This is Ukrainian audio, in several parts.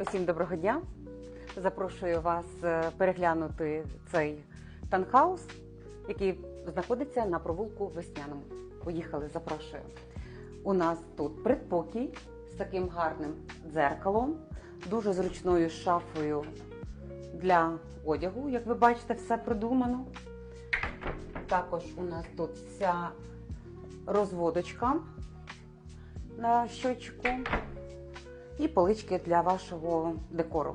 Усім доброго дня. Запрошую вас е, переглянути цей танхаус, який знаходиться на провулку Весняному. Поїхали, запрошую. У нас тут предпокій з таким гарним дзеркалом, дуже зручною шафою для одягу. Як ви бачите, все продумано. Також у нас тут вся розводочка на щочку і полички для вашого декору.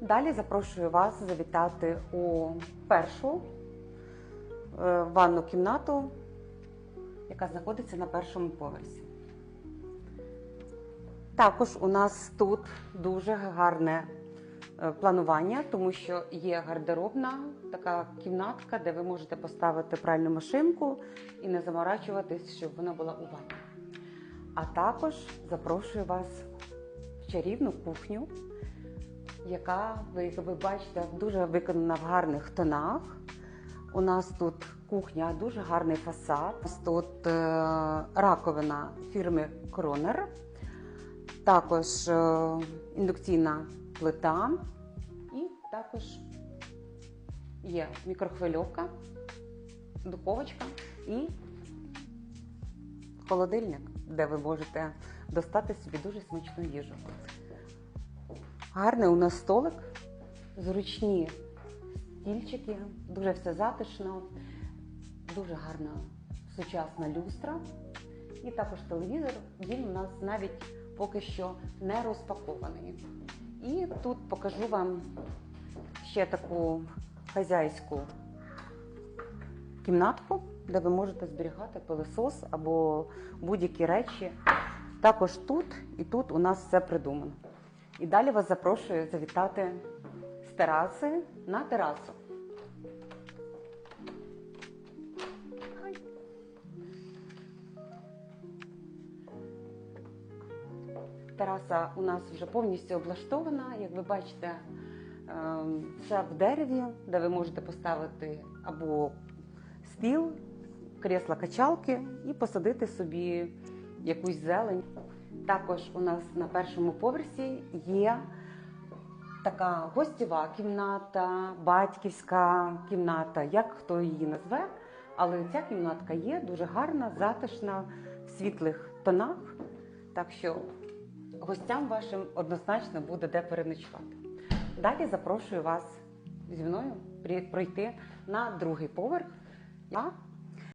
Далі запрошую вас завітати у першу е, ванну кімнату, яка знаходиться на першому поверсі. Також у нас тут дуже гарне е, планування, тому що є гардеробна така кімнатка, де ви можете поставити пральну машинку і не заморачуватись, щоб вона була у ванні. А також запрошую вас в чарівну кухню, яка, як ви бачите, дуже виконана в гарних тонах. У нас тут кухня, дуже гарний фасад. У нас тут е, раковина фірми Кронер, також е, індукційна плита і також є мікрохвильовка, духовочка і холодильник, де ви можете достати собі дуже смачну їжу. Гарний у нас столик, зручні стільчики, дуже все затишно, дуже гарна сучасна люстра. І також телевізор, він у нас навіть поки що не розпакований. І тут покажу вам ще таку хазяйську кімнатку, де ви можете зберігати пилосос або будь-які речі. Також тут і тут у нас все придумано. І далі вас запрошую завітати з тераси на терасу. Тераса у нас вже повністю облаштована. Як ви бачите, ем, все в дереві, де ви можете поставити або стіл, крісла качалки і посадити собі якусь зелень. Також у нас на першому поверсі є така гостєва кімната, батьківська кімната, як хто її назве. Але ця кімнатка є дуже гарна, затишна, в світлих тонах. Так що гостям вашим однозначно буде де переночувати. Далі запрошую вас зі мною пройти на другий поверх.